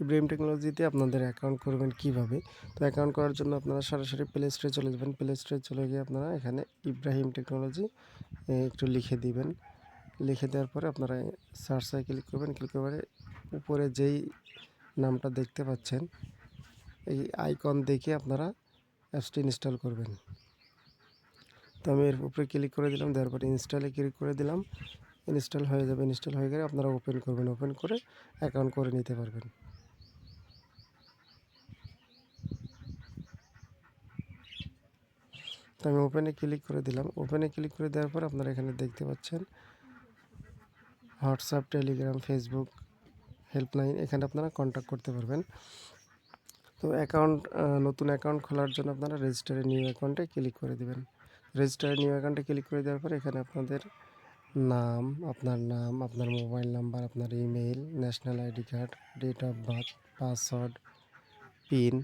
ইব্রাহিম টেকনোলজিতে আপনাদের অ্যাকাউন্ট করবেন কীভাবে? তো অ্যাকাউন্ট করার জন্য আপনারা সরাসরি প্লে স্টোরে চলে যাবেন। প্লে স্টোরে চলে গিয়ে আপনারা এখানে ইব্রাহিম টেকনোলজি একটু লিখে দিবেন। লিখে দেওয়ার পরে আপনারা সার্চে ক্লিক করবেন। ক্লিক করে উপরে যেই নামটা দেখতে পাচ্ছেন, এই আইকন দেখে আপনারা অ্যাপসটি ইনস্টল করবেন। তো আমি এর উপরে ক্লিক করে দিলাম, দেওয়ার পরে ইনস্টলে ক্লিক করে দিলাম। ইনস্টল হয়ে যাবে। ইনস্টল হয়ে গেলে আপনারা ওপেন করবেন। ওপেন করে অ্যাকাউন্ট করে নিতে পারবেন। তো আমি ওপেনে ক্লিক করে দিলাম। ওপেনে ক্লিক করে দেওয়ার পর আপনারা এখানে দেখতে পাচ্ছেন হোয়াটসঅ্যাপ, টেলিগ্রাম ফেসবুক হেল্পলাইন এখানে আপনারা কন্ট্যাক্ট করতে পারবেন। তো অ্যাকাউন্ট নতুন অ্যাকাউন্ট খোলার জন্য আপনারা রেজিস্টারে নিউ অ্যাকাউন্টে ক্লিক করে দেবেন। রেজিস্টারে নিউ অ্যাকাউন্টে ক্লিক করে দেওয়ার পর এখানে আপনাদের নাম, আপনার নাম, আপনার মোবাইল নাম্বার আপনার email national ID card date of birth password PIN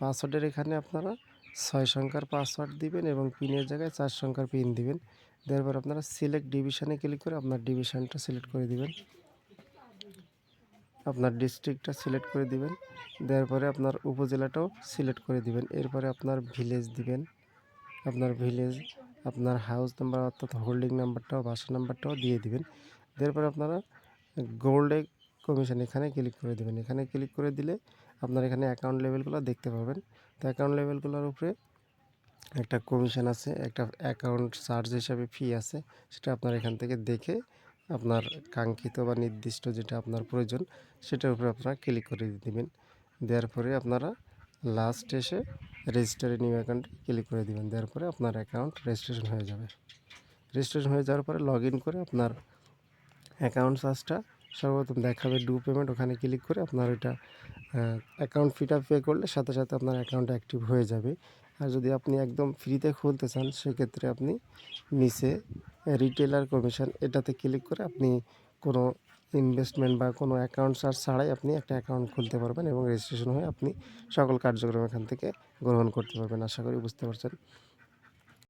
পাসওয়ার্ডের এখানে আপনারা ছয় সংখ্যার পাসওয়ার্ড দিবেন এবং পিনের জায়গায় চার সংখ্যার পিন দিবেন। দেওয়ার পর আপনারা সিলেক্ট ডিভিশনে ক্লিক করে আপনার ডিভিশনটা সিলেক্ট করে দিবেন। আপনার ডিস্ট্রিক্টটা সিলেক্ট করে দিবেন। দেওয়ার পরে আপনার উপজেলাটাও সিলেক্ট করে দিবেন। এরপরে আপনার ভিলেজ দিবেন। আপনার ভিলেজ আপনার হাউস নাম্বার অর্থাৎ হোল্ডিং নাম্বারটাও বাসা নাম্বারটাও দিয়ে দিবেন। দেওয়ার পরে আপনারা গোল্ডে কমিশন এখানে ক্লিক করে দেবেন। এখানে ক্লিক করে দিলে আপনার এখানে অ্যাকাউন্ট লেভেলগুলো দেখতে পাবেন তো অ্যাকাউন্ট লেভেলগুলোর উপরে একটা কমিশন আছে, একটা অ্যাকাউন্ট চার্জ হিসাবে ফি আছে, সেটা আপনার এখান থেকে দেখে আপনার কাঙ্ক্ষিত বা নির্দিষ্ট যেটা আপনার প্রয়োজন, সেটার উপরে আপনারা ক্লিক করে দিবেন। দেওয়ার পরে আপনারা লাস্ট এসে রেজিস্টারে নিউ অ্যাকাউন্টে ক্লিক করে দিবেন। দেওয়ার পরে আপনার অ্যাকাউন্ট রেজিস্ট্রেশন হয়ে যাবে। রেজিস্ট্রেশন হয়ে যাওয়ার পরে লগ করে আপনার অ্যাকাউন্ট চার্জটা সর্বপ্রথম দেখাবে ডু পেমেন্ট ওখানে ক্লিক করে আপনার ওইটা অ্যাকাউন্ট ফিটা পে করলে সাথে সাথে আপনার অ্যাকাউন্ট অ্যাক্টিভ হয়ে যাবে। আর যদি আপনি একদম ফ্রিতে খুলতে চান, সেক্ষেত্রে আপনি নিচে রিটেলার কমিশন এটাতে ক্লিক করে আপনি কোনো ইনভেস্টমেন্ট বা কোনো অ্যাকাউন্ট চার্জ ছাড়াই আপনি একটা অ্যাকাউন্ট খুলতে পারবেন এবং রেজিস্ট্রেশন হয়ে আপনি সকল কার্যক্রম এখান থেকে গ্রহণ করতে পারবেন। আশা করি বুঝতে পারছেন।